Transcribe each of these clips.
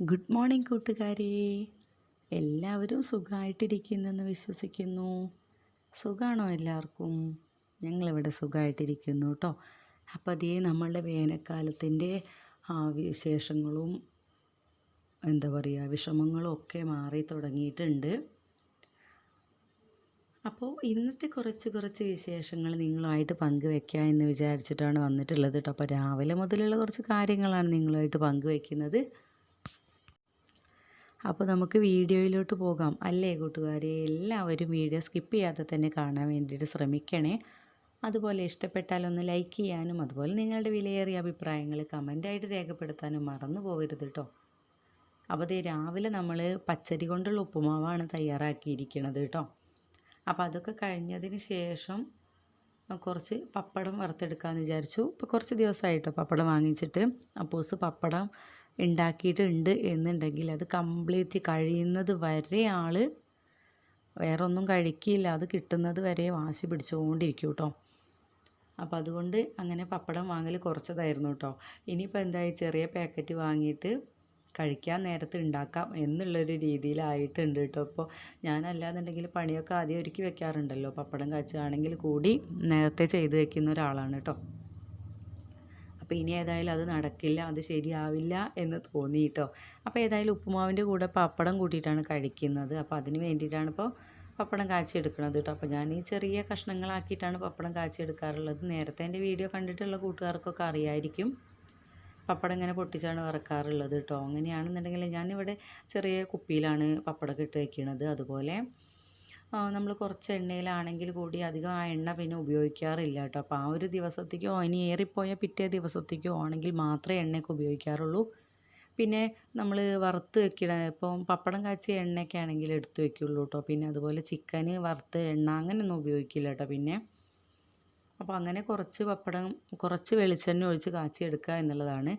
Good morning കൂട്ടുകാരെ. എല്ലാവരും സുഖമായിട്ടിരിക്കുന്നെന്ന് വിശ്വസിക്കുന്നു. സുഖമാണോ എല്ലാവർക്കും? ഞങ്ങളിവിടെ സുഖമായിട്ടിരിക്കുന്നു കേട്ടോ. അപ്പോൾ അതേ നമ്മളുടെ വേനൽക്കാലത്തിന്റെ വിശേഷങ്ങളും എന്താ പറയുക വിഷമങ്ങളും ഒക്കെ മാറി തുടങ്ങിയിട്ടുണ്ട്. അപ്പോൾ ഇന്നത്തെ കുറച്ച് കുറച്ച് വിശേഷങ്ങൾ നിങ്ങളുമായിട്ട് പങ്കുവെക്കാം എന്ന് വിചാരിച്ചിട്ടാണ് വന്നിട്ടുള്ളത് കേട്ടോ. അപ്പോൾ രാവിലെ മുതലുള്ള കുറച്ച് കാര്യങ്ങളാണ് നിങ്ങളുമായിട്ട് പങ്കുവെക്കുന്നത് അപ്പോൾ നമുക്ക് വീഡിയോയിലോട്ട് പോകാം. അല്ലേ കൂട്ടുകാരെ? എല്ലാവരും വീഡിയോ സ്കിപ്പ് ചെയ്യാതെ തന്നെ കാണാൻ വേണ്ടിയിട്ട് ശ്രമിക്കണേ. അതുപോലെ ഇഷ്ടപ്പെട്ടാൽ ഒന്ന് ലൈക്ക് ചെയ്യാനും അതുപോലെ നിങ്ങളുടെ വിലയേറിയ അഭിപ്രായങ്ങൾ കമന്റായിട്ട് രേഖപ്പെടുത്താനും മറന്നു പോകരുത് കേട്ടോ അപ്പോൾ ഇത് രാവിലെ നമ്മൾ പച്ചരി കൊണ്ടുള്ള ഉപ്പുമാവാണ് തയ്യാറാക്കിയിരിക്കുന്നത് കേട്ടോ അപ്പോൾ അതൊക്കെ കഴിഞ്ഞതിന് ശേഷം കുറച്ച് പപ്പടം വറുത്തെടുക്കാമെന്ന് വിചാരിച്ചു. ഇപ്പോൾ കുറച്ച് ദിവസമായിട്ടോ പപ്പടം വാങ്ങിച്ചിട്ട്. അപ്പോസ് പപ്പടം ഉണ്ടാക്കിയിട്ടുണ്ട് എന്നുണ്ടെങ്കിൽ അത് കംപ്ലീറ്റ് കഴിയുന്നത് വരെ ആൾ വേറെ ഒന്നും കഴിക്കില്ല. അത് കിട്ടുന്നത് വരെ വാശി പിടിച്ചുകൊണ്ടിരിക്കും കേട്ടോ അപ്പോൾ അതുകൊണ്ട് അങ്ങനെ പപ്പടം വാങ്ങൽ കുറച്ചതായിരുന്നു കേട്ടോ ഇനിയിപ്പോൾ എന്തായി? ചെറിയ പാക്കറ്റ് വാങ്ങിയിട്ട് കഴിക്കാൻ നേരത്ത് ഉണ്ടാക്കാം എന്നുള്ളൊരു രീതിയിലായിട്ടുണ്ട് കേട്ടോ ഇപ്പോൾ ഞാനല്ലാന്നുണ്ടെങ്കിൽ പണിയൊക്കെ ആദ്യം ഒരുക്കി വെക്കാറുണ്ടല്ലോ. പപ്പടം കാച്ചുകയാണെങ്കിൽ കൂടി നേരത്തെ ചെയ്ത് വെക്കുന്ന ഒരാളാണ് കേട്ടോ അപ്പോൾ ഇനി ഏതായാലും അത് നടക്കില്ല അത് ശരിയാവില്ല എന്ന് തോന്നി കേട്ടോ അപ്പോൾ ഏതായാലും ഉപ്പുമാവിന്റെ കൂടെ പപ്പടം കൂട്ടിയിട്ടാണ് കഴിക്കുന്നത്. അപ്പോൾ അതിന് വേണ്ടിയിട്ടാണ് ഇപ്പോൾ പപ്പടം കാച്ചിയെടുക്കുന്നത് കേട്ടോ അപ്പോൾ ഞാൻ ഈ ചെറിയ കഷ്ണങ്ങളാക്കിയിട്ടാണ് പപ്പടം കാച്ചിയെടുക്കാറുള്ളത്. നേരത്തെ എന്റെ വീഡിയോ കണ്ടിട്ടുള്ള കൂട്ടുകാർക്കൊക്കെ അറിയായിരിക്കും പപ്പടം ഇങ്ങനെ പൊട്ടിച്ചാണ് വറക്കാറുള്ളത് കേട്ടോ അങ്ങനെയാണെന്നുണ്ടെങ്കിൽ ഞാനിവിടെ ചെറിയ കുപ്പിയിലാണ് പപ്പടം ഇട്ട് വയ്ക്കുന്നത് അതുപോലെ നമ്മൾ കുറച്ച് എണ്ണയിലാണെങ്കിൽ കൂടി അധികം ആ എണ്ണ പിന്നെ ഉപയോഗിക്കാറില്ല കേട്ടോ. അപ്പോൾ ആ ഒരു ദിവസത്തേക്കോ ഇനി ഏറിപ്പോയ പിറ്റേ ദിവസത്തേക്കോ ആണെങ്കിൽ മാത്രമേ എണ്ണയൊക്കെ ഉപയോഗിക്കാറുള്ളൂ. പിന്നെ നമ്മൾ വറുത്ത് വെക്കണ ഇപ്പം പപ്പടം കാച്ചിയ എണ്ണയൊക്കെ ആണെങ്കിൽ എടുത്ത് വെക്കുള്ളൂ കേട്ടോ. പിന്നെ അതുപോലെ ചിക്കന് വറുത്ത് എണ്ണ അങ്ങനെയൊന്നും ഉപയോഗിക്കില്ല കേട്ടോ പിന്നെ. അപ്പോൾ അങ്ങനെ കുറച്ച് പപ്പടം കുറച്ച് വെളിച്ചെണ്ണ ഒഴിച്ച് കാച്ചി എടുക്കുക എന്നുള്ളതാണ്.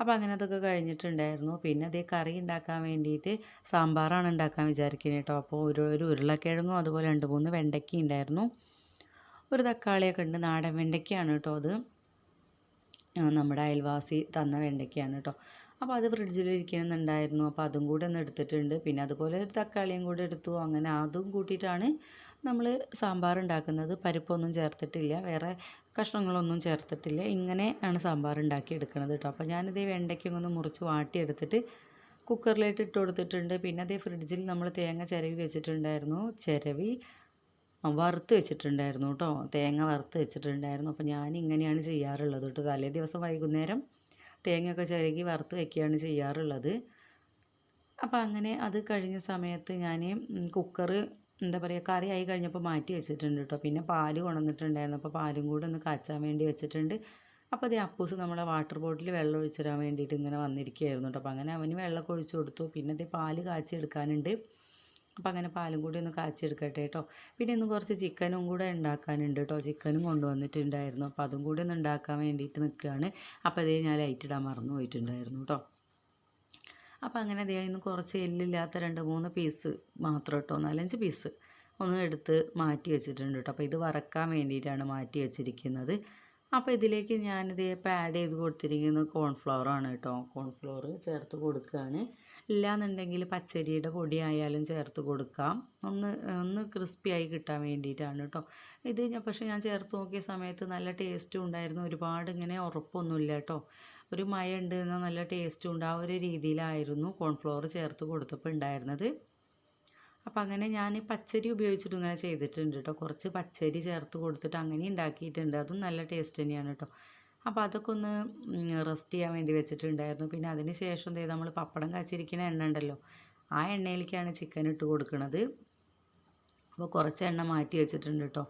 അപ്പോൾ അങ്ങനെ അതൊക്കെ കഴിഞ്ഞിട്ടുണ്ടായിരുന്നു. പിന്നെ അതേ കറി ഉണ്ടാക്കാൻ വേണ്ടിയിട്ട് സാമ്പാറാണ് ഉണ്ടാക്കാൻ വിചാരിക്കുന്നത് കേട്ടോ അപ്പോൾ ഒരു ഒരു ഉരുളക്കിഴങ്ങും അതുപോലെ രണ്ട് മൂന്ന് വെണ്ടയ്ക്ക ഉണ്ടായിരുന്നു. ഒരു തക്കാളിയൊക്കെ ഉണ്ട്. നാടൻ വെണ്ടയ്ക്കയാണ് കേട്ടോ അത്. നമ്മുടെ അയൽവാസി തന്ന വെണ്ടയ്ക്കയാണ് കേട്ടോ അപ്പോൾ അത് ഫ്രിഡ്ജിലിരിക്കണമെന്നുണ്ടായിരുന്നു അപ്പോൾ അതും കൂടെ ഒന്ന് എടുത്തിട്ടുണ്ട്. പിന്നെ അതുപോലെ ഒരു തക്കാളിയും കൂടെ എടുത്തു. അങ്ങനെ അതും കൂട്ടിയിട്ടാണ് നമ്മൾ സാമ്പാർ ഉണ്ടാക്കുന്നത് പരിപ്പൊന്നും ചേർത്തിട്ടില്ല വേറെ കഷ്ണങ്ങളൊന്നും ചേർത്തിട്ടില്ല. ഇങ്ങനെ ആണ് സാമ്പാർ ഉണ്ടാക്കി എടുക്കുന്നത് കേട്ടോ അപ്പോൾ ഞാനിത് വെണ്ടയ്ക്കൊക്കെ ഒന്ന് മുറിച്ച് വാട്ടിയെടുത്തിട്ട് കുക്കറിലേക്ക് ഇട്ട് കൊടുത്തിട്ടുണ്ട്. പിന്നെ അതേ ഫ്രിഡ്ജിൽ നമ്മൾ തേങ്ങ ചിരവി വെച്ചിട്ടുണ്ടായിരുന്നു. ചിരവി വറുത്ത് വെച്ചിട്ടുണ്ടായിരുന്നു കേട്ടോ തേങ്ങ വറുത്ത് വെച്ചിട്ടുണ്ടായിരുന്നു. അപ്പോൾ ഞാൻ ഇങ്ങനെയാണ് ചെയ്യാറുള്ളത് കേട്ടോ തലേ ദിവസം വൈകുന്നേരം തേങ്ങയൊക്കെ ചിരകി വറുത്ത് വെക്കുകയാണ് ചെയ്യാറുള്ളത്. അപ്പോൾ അങ്ങനെ അത് കഴിഞ്ഞ സമയത്ത് ഞാൻ കുക്കർ എന്താ പറയുക കറി ആയി കഴിഞ്ഞപ്പോൾ മാറ്റി വെച്ചിട്ടുണ്ട് കേട്ടോ പിന്നെ പാൽ കൊണന്നിട്ടുണ്ടായിരുന്നു അപ്പോൾ പാലും കൂടെ ഒന്ന് കാച്ചാൻ വേണ്ടി വെച്ചിട്ടുണ്ട്. അപ്പോൾ അതേ അപ്പൂസ് നമ്മളെ വാട്ടർ ബോട്ടിൽ വെള്ളം ഒഴിച്ചു തരാൻ വേണ്ടിയിട്ട് ഇങ്ങനെ വന്നിരിക്കുകയായിരുന്നു കേട്ടോ അപ്പോൾ അങ്ങനെ അവന് വെള്ളമൊക്കെ ഒഴിച്ചു കൊടുത്തു. പിന്നെ അതേ പാൽ കാച്ചി എടുക്കാനുണ്ട്. അപ്പോൾ അങ്ങനെ പാലും കൂടി ഒന്ന് കാച്ചെടുക്കട്ടെ കേട്ടോ പിന്നെ ഇന്ന് കുറച്ച് ചിക്കനും കൂടെ ഉണ്ടാക്കാനുണ്ട് കേട്ടോ ചിക്കനും കൊണ്ടുവന്നിട്ടുണ്ടായിരുന്നു. അപ്പോൾ അതും കൂടി ഒന്ന് ഉണ്ടാക്കാൻ വേണ്ടിയിട്ട് നിൽക്കുകയാണ് അപ്പോൾ അതേ ഞാൻ ലൈറ്റ് ഇടാൻ മറന്നു പോയിട്ടുണ്ടായിരുന്നു കേട്ടോ അപ്പോൾ അങ്ങനെ ദേ ഇന്ന് കുറച്ച് എല്ലില്ലാത്ത രണ്ട് മൂന്ന് പീസ് മാത്രം കേട്ടോ നാലഞ്ച് പീസ് ഒന്ന് എടുത്ത് മാറ്റി വെച്ചിട്ടുണ്ട് കേട്ടോ അപ്പോൾ ഇത് വറക്കാൻ വേണ്ടിയിട്ടാണ് മാറ്റി വെച്ചിരിക്കുന്നത്. അപ്പോൾ ഇതിലേക്ക് ഞാനിത് ഇപ്പോൾ ആഡ് ചെയ്ത് കൊടുത്തിരിക്കുന്നത് കോൺഫ്ലവറാണ് കേട്ടോ കോൺഫ്ലവർ ചേർത്ത് കൊടുക്കുകയാണ് ഇല്ലാന്നുണ്ടെങ്കിൽ പച്ചരിയുടെ പൊടി ആയാലും ചേർത്ത് കൊടുക്കാം. ഒന്ന് ഒന്ന് ക്രിസ്പി ആയി കിട്ടാൻ വേണ്ടിയിട്ടാണ് കേട്ടോ ഇത് പക്ഷേ ഞാൻ ചേർത്ത് നോക്കിയ സമയത്ത് നല്ല ടേസ്റ്റും ഉണ്ടായിരുന്നു. ഒരുപാട് ഇങ്ങനെ ഉറപ്പൊന്നുമില്ല കേട്ടോ ഒരു മയ ഉണ്ട് എന്നാൽ നല്ല ടേസ്റ്റും ഉണ്ട് ആ ഒരു രീതിയിലായിരുന്നു കോൺഫ്ലോർ ചേർത്ത് കൊടുത്തപ്പോൾ ഉണ്ടായിരുന്നത്. അപ്പം അങ്ങനെ ഞാൻ പച്ചരി ഉപയോഗിച്ചിട്ട് ഇങ്ങനെ ചെയ്തിട്ടുണ്ട് കേട്ടോ കുറച്ച് പച്ചരി ചേർത്ത് കൊടുത്തിട്ട് അങ്ങനെ ഉണ്ടാക്കിയിട്ടുണ്ട്. അതും നല്ല ടേസ്റ്റ് തന്നെയാണ് കേട്ടോ അപ്പോൾ അതൊക്കെ ഒന്ന് റെസ്റ്റ് ചെയ്യാൻ വേണ്ടി വെച്ചിട്ടുണ്ടായിരുന്നു. പിന്നെ അതിന് ശേഷം നമ്മൾ പപ്പടം കാച്ചിരിക്കുന്ന എണ്ണ ഉണ്ടല്ലോ ആ എണ്ണയിലേക്കാണ് ചിക്കൻ ഇട്ട് കൊടുക്കുന്നത് അപ്പോൾ കുറച്ച് എണ്ണ മാറ്റി വെച്ചിട്ടുണ്ട് കേട്ടോ.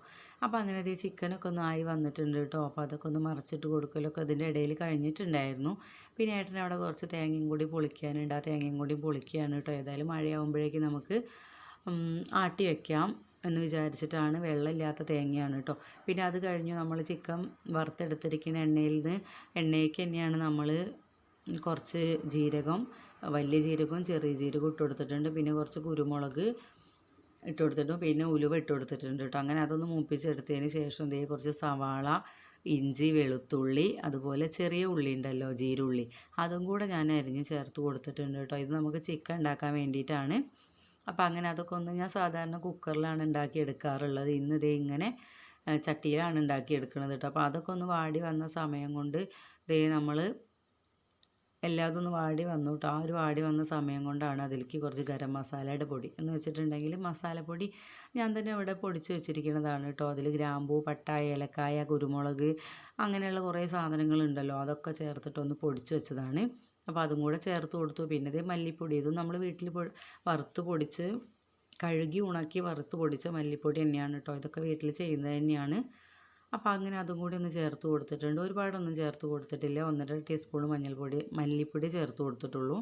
അപ്പോൾ അങ്ങനെ ഈ ചിക്കനൊക്കെ ഒന്ന് ആയി വന്നിട്ടുണ്ട് കേട്ടോ. അപ്പോൾ അതൊക്കെ ഒന്ന് മറിച്ചിട്ട് കൊടുക്കലൊക്കെ അതിന്റെ ഇടയിൽ കഴിഞ്ഞിട്ടുണ്ടായിരുന്നു. പിന്നെ ഏട്ടൻ അവിടെ കുറച്ച് തേങ്ങയും കൂടി പൊളിക്കാനുണ്ട്. ആ തേങ്ങയും കൂടി പൊളിക്കുകയാണ് കേട്ടോ. ഏതായാലും മഴയാകുമ്പോഴേക്ക് നമുക്ക് ആട്ടി വെക്കാം എന്ന് വിചാരിച്ചിട്ടാണ് വെള്ളമില്ലാത്ത തേങ്ങയാണ് കേട്ടോ. പിന്നെ അത് കഴിഞ്ഞു നമ്മൾ ചിക്കൻ വറുത്തെടുത്തിരിക്കുന്ന എണ്ണയിൽ നിന്ന് എണ്ണയ്ക്ക് തന്നെയാണ് നമ്മൾ കുറച്ച് ജീരകം വലിയ ജീരകവും ചെറിയ ജീരകവും ഇട്ട് കൊടുത്തിട്ടുണ്ട്. പിന്നെ കുറച്ച് കുരുമുളക് ഇട്ട് കൊടുത്തിട്ടും. പിന്നെ ഉലുവ ഇട്ട് കൊടുത്തിട്ടുണ്ട് കേട്ടോ. അങ്ങനെ അതൊന്ന് മൂപ്പിച്ചെടുത്തതിന് ശേഷം ദേ കുറച്ച് സവാള ഇഞ്ചി വെളുത്തുള്ളി അതുപോലെ ചെറിയ ഉള്ളി ഉണ്ടല്ലോ ജീരുള്ളി. അതും കൂടെ ഞാൻ അരിഞ്ഞ് ചേർത്ത് കൊടുത്തിട്ടുണ്ട് കേട്ടോ. ഇത് നമുക്ക് ചിക്കൻ ഉണ്ടാക്കാൻ വേണ്ടിയിട്ടാണ്. അപ്പോൾ അങ്ങനെ അതൊക്കെ ഒന്ന് ഞാൻ സാധാരണ കുക്കറിലാണ് ഉണ്ടാക്കി എടുക്കാറുള്ളത്. ഇന്ന് ഇതേ ഇങ്ങനെ ചട്ടിയിലാണ് ഉണ്ടാക്കി എടുക്കുന്നത് കേട്ടോ. അപ്പോൾ അതൊക്കെ ഒന്ന് വാടി വന്ന സമയം കൊണ്ട് ഇതേ നമ്മൾ എല്ലാതും ഒന്ന് വാടി വന്നു കേട്ടോ ആ ഒരു വാടി വന്ന സമയം കൊണ്ടാണ് അതിലേക്ക് കുറച്ച് ഗരം മസാലയുടെ പൊടി എന്ന് വെച്ചിട്ടുണ്ടെങ്കിൽ മസാലപ്പൊടി ഞാൻ തന്നെ ഇവിടെ പൊടിച്ച് വെച്ചിരിക്കുന്നതാണ് കേട്ടോ. അതിൽ ഗ്രാമ്പൂ പട്ട ഏലക്കായ കുരുമുളക് അങ്ങനെയുള്ള കുറേ സാധനങ്ങളുണ്ടല്ലോ. അതൊക്കെ ചേർത്തിട്ടൊന്ന് പൊടിച്ച് വെച്ചതാണ്. അപ്പോൾ അതും കൂടെ ചേർത്ത് കൊടുത്തു. പിന്നെ ഇത് മല്ലിപ്പൊടി. ഇതും നമ്മൾ വീട്ടിൽ വറുത്ത് പൊടിച്ച് കഴുകി ഉണക്കി വറുത്ത് പൊടിച്ച മല്ലിപ്പൊടി തന്നെയാണ് കേട്ടോ. ഇതൊക്കെ വീട്ടിൽ ചെയ്യുന്നത് തന്നെയാണ്. അപ്പോൾ അങ്ങനെ അതും കൂടി ഒന്ന് ചേർത്ത് കൊടുത്തിട്ടുണ്ട്. ഒരുപാടൊന്നും ചേർത്ത് കൊടുത്തിട്ടില്ല. ഒന്നര ടീസ്പൂൺ മഞ്ഞൾപ്പൊടി മല്ലിപ്പൊടി ചേർത്ത് കൊടുത്തിട്ടുള്ളൂ.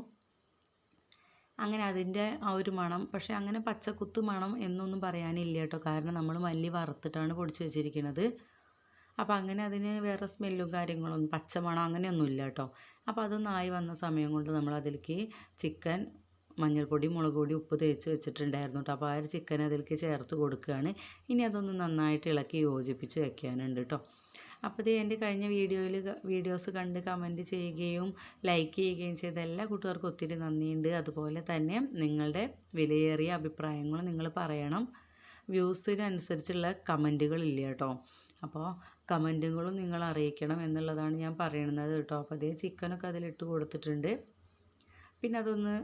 അങ്ങനെ അതിന്റെ ആ ഒരു മണം പക്ഷേ അങ്ങനെ പച്ചക്കുത്ത് മണം എന്നൊന്നും പറയാനില്ല കേട്ടോ. കാരണം നമ്മൾ മല്ലി വറുത്തിട്ടാണ് പൊടിച്ച് വെച്ചിരിക്കുന്നത് അപ്പോൾ അങ്ങനെ അതിന് വേറെ സ്മെല്ലും കാര്യങ്ങളൊന്നും പച്ചമണം അങ്ങനെയൊന്നും ഇല്ല കേട്ടോ. അപ്പോൾ അതൊന്നായി വന്ന സമയം കൊണ്ട് നമ്മൾ അതിലേക്ക് ചിക്കൻ മഞ്ഞൾപ്പൊടി മുളക് പൊടി ഉപ്പ് തേച്ച് വെച്ചിട്ടുണ്ടായിരുന്നു കേട്ടോ അപ്പോൾ ആ ഒരു ചിക്കൻ അതിലേക്ക് ചേർത്ത് കൊടുക്കുകയാണ് ഇനി അതൊന്ന് നന്നായിട്ട് ഇളക്കി യോജിപ്പിച്ച് വെക്കാനുണ്ട് കേട്ടോ അപ്പോൾ ഇത് എന്റെ കഴിഞ്ഞ വീഡിയോയിൽ വീഡിയോസ് കണ്ട് കമന്റ് ചെയ്യുകയും ലൈക്ക് ചെയ്യുകയും ചെയ്ത എല്ലാ കൂട്ടുകാർക്കും ഒത്തിരി നന്ദിയുണ്ട്. അതുപോലെ തന്നെ നിങ്ങളുടെ വിലയേറിയ അഭിപ്രായങ്ങൾ നിങ്ങൾ പറയണം. വ്യൂസിനനുസരിച്ചുള്ള കമന്റുകളില്ല കേട്ടോ അപ്പോൾ കമന്റുകളും നിങ്ങൾ അറിയിക്കണം എന്നുള്ളതാണ് ഞാൻ പറയുന്നത് കേട്ടോ അപ്പോൾ അതേ ചിക്കനൊക്കെ അതിലിട്ട് കൊടുത്തിട്ടുണ്ട്. പിന്നെ അതൊന്ന്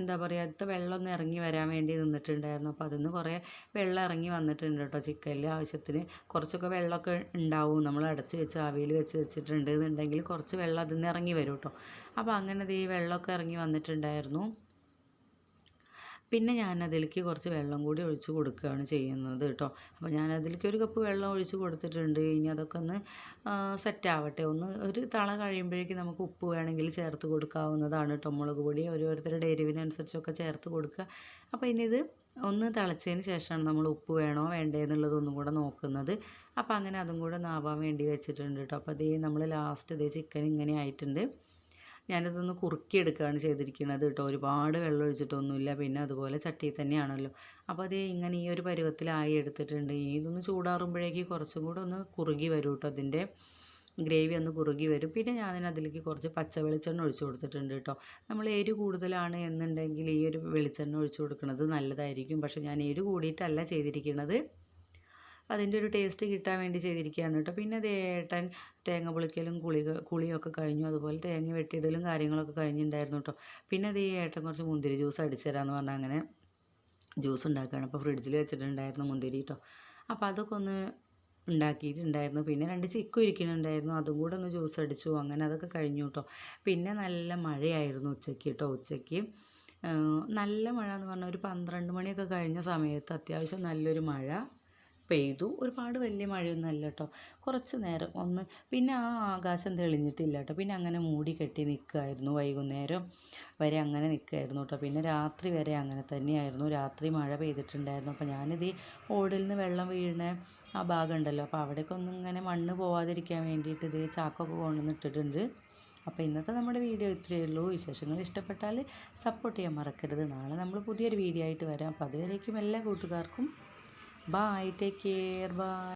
എന്താ പറയുക അടുത്ത വെള്ളം ഒന്ന് ഇറങ്ങി വരാൻ വേണ്ടി നിന്നിട്ടുണ്ടായിരുന്നു. അപ്പോൾ അതിന്ന് കുറേ വെള്ളം ഇറങ്ങി വന്നിട്ടുണ്ട് കേട്ടോ ചിക്കനിൽ ആവശ്യത്തിന് കുറച്ചൊക്കെ വെള്ളമൊക്കെ ഉണ്ടാവും. നമ്മൾ അടച്ച് വെച്ച് ആവിയിൽ വെച്ച് വെച്ചിട്ടുണ്ട് എന്നുണ്ടെങ്കിൽ കുറച്ച് വെള്ളം അതിൽ നിന്ന് ഇറങ്ങി വരും കേട്ടോ അപ്പോൾ അങ്ങനെ ഈ വെള്ളമൊക്കെ ഇറങ്ങി വന്നിട്ടുണ്ടായിരുന്നു. പിന്നെ ഞാൻ അതിലേക്ക് കുറച്ച് വെള്ളം കൂടി ഒഴിച്ച് കൊടുക്കുകയാണ് ചെയ്യുന്നത് കേട്ടോ. അപ്പോൾ ഞാൻ അതിലേക്ക് ഒരു കപ്പ് വെള്ളം ഒഴിച്ച് കൊടുത്തിട്ടുണ്ട്. ഇനി അതൊക്കെ ഒന്ന് സെറ്റ് ആവട്ടെ. ഒന്ന് ഒരു തള കഴിയുമ്പോഴേക്കും നമുക്ക് ഉപ്പ് വേണമെങ്കിൽ ചേർത്ത് കൊടുക്കാവുന്നതാണ് കേട്ടോ. മുളക് പൊടി ഓരോരുത്തരുടെ എരിവിനനുസരിച്ചൊക്കെ ചേർത്ത് കൊടുക്കുക. അപ്പോൾ ഇനി ഇത് ഒന്ന് തിളച്ചതിന് ശേഷമാണ് നമ്മൾ ഉപ്പ് വേണോ വേണ്ടേ എന്നുള്ളതൊന്നും കൂടെ നോക്കുന്നത്. അപ്പോൾ അങ്ങനെ അതും കൂടെ നാവാൻ വേണ്ടി വെച്ചിട്ടുണ്ട് കേട്ടോ. അപ്പോൾ അതേ നമ്മൾ ലാസ്റ്റ് ഇതേ ചിക്കൻ ഇങ്ങനെ ആയിട്ടുണ്ട്. ഞാനിതൊന്ന് കുറുക്കിയെടുക്കുകയാണ് ചെയ്തിരിക്കുന്നത് കേട്ടോ. ഒരുപാട് വെള്ളം ഒഴിച്ചിട്ടൊന്നുമില്ല. പിന്നെ അതുപോലെ ചട്ടിയിൽ തന്നെയാണല്ലോ. അപ്പോൾ അത് ഇങ്ങനെ ഈ ഒരു പരുവത്തിലായി എടുത്തിട്ടുണ്ട്. ഇനി ഇതൊന്ന് ചൂടാറുമ്പോഴേക്ക് കുറച്ചും കൂടെ ഒന്ന് കുറുകി വരും കേട്ടോ. അതിന്റെ ഗ്രേവി ഒന്ന് കുറുകി വരും. പിന്നെ ഞാൻ അതിലേക്ക് കുറച്ച് പച്ച വെളിച്ചെണ്ണ ഒഴിച്ചു കൊടുത്തിട്ടുണ്ട് കേട്ടോ. നമ്മൾ എരി കൂടുതലാണ് എന്നുണ്ടെങ്കിൽ ഈ ഒരു വെളിച്ചെണ്ണ ഒഴിച്ചു കൊടുക്കുന്നത് നല്ലതായിരിക്കും. പക്ഷേ ഞാൻ എരി കൂടിയിട്ടല്ല ചെയ്തിരിക്കുന്നത്. അതിന്റെ ഒരു ടേസ്റ്റ് കിട്ടാൻ വേണ്ടി ചെയ്തിരിക്കുകയാണ് കേട്ടോ. പിന്നെ അത് ഏട്ടൻ തേങ്ങ പൊളിക്കലും കുളി കുളിയൊക്കെ കഴിഞ്ഞു. അതുപോലെ തേങ്ങ വെട്ടിയതിലും കാര്യങ്ങളൊക്കെ കഴിഞ്ഞിട്ടുണ്ടായിരുന്നു കേട്ടോ. പിന്നെ അത് ഈ ഏട്ടൻ കുറച്ച് മുന്തിരി ജ്യൂസ് അടിച്ചു തരാമെന്ന് പറഞ്ഞാൽ അങ്ങനെ ജ്യൂസ് ഉണ്ടാക്കുകയാണ്. അപ്പോൾ ഫ്രിഡ്ജിൽ വെച്ചിട്ടുണ്ടായിരുന്നു മുന്തിരി കേട്ടോ. അപ്പോൾ അതൊക്കെ ഒന്ന് ഉണ്ടാക്കിയിട്ടുണ്ടായിരുന്നു. പിന്നെ രണ്ട് ചിക്കു ഇരിക്കുന്നുണ്ടായിരുന്നു. അതും കൂടെ ഒന്ന് ജ്യൂസ് അടിച്ചു. അങ്ങനെ അതൊക്കെ കഴിഞ്ഞു കേട്ടോ. പിന്നെ നല്ല മഴയായിരുന്നു ഉച്ചയ്ക്ക് കേട്ടോ. ഉച്ചയ്ക്ക് നല്ല മഴ എന്ന് പറഞ്ഞാൽ ഒരു പന്ത്രണ്ട് മണിയൊക്കെ കഴിഞ്ഞ സമയത്ത് അത്യാവശ്യം നല്ലൊരു മഴ. പെയ്തു. ഒരുപാട് വലിയ മഴയൊന്നും അല്ല കേട്ടോ. കുറച്ച് നേരം ഒന്ന് പിന്നെ ആ ആകാശം തെളിഞ്ഞിട്ടില്ല കേട്ടോ. പിന്നെ അങ്ങനെ മൂടി കെട്ടി നിൽക്കുമായിരുന്നു വൈകുന്നേരം വരെ അങ്ങനെ നിൽക്കുമായിരുന്നു കേട്ടോ. പിന്നെ രാത്രി വരെ അങ്ങനെ തന്നെയായിരുന്നു. രാത്രി മഴ പെയ്തിട്ടുണ്ടായിരുന്നു. അപ്പോൾ ഞാനിത് ഈ ഓടിൽ നിന്ന് വെള്ളം വീഴുന്ന ആ ഭാഗം ഉണ്ടല്ലോ അപ്പോൾ അവിടേക്ക് ഒന്നും ഇങ്ങനെ മണ്ണ് പോവാതിരിക്കാൻ വേണ്ടിയിട്ട് ഇത് ചാക്കൊക്കെ കൊണ്ടുവന്ന് ഇട്ടിട്ടുണ്ട്. അപ്പോൾ ഇന്നത്തെ നമ്മുടെ വീഡിയോ ഇത്രയേ ഉള്ളൂ. വിശേഷങ്ങൾ ഇഷ്ടപ്പെട്ടാൽ സപ്പോർട്ട് ചെയ്യാൻ മറക്കരുത്. നാളെ നമ്മൾ പുതിയൊരു വീഡിയോ ആയിട്ട് വരാം. അപ്പോൾ അതുവരേക്കും എല്ലാ കൂട്ടുകാർക്കും Bye. Take care. Bye.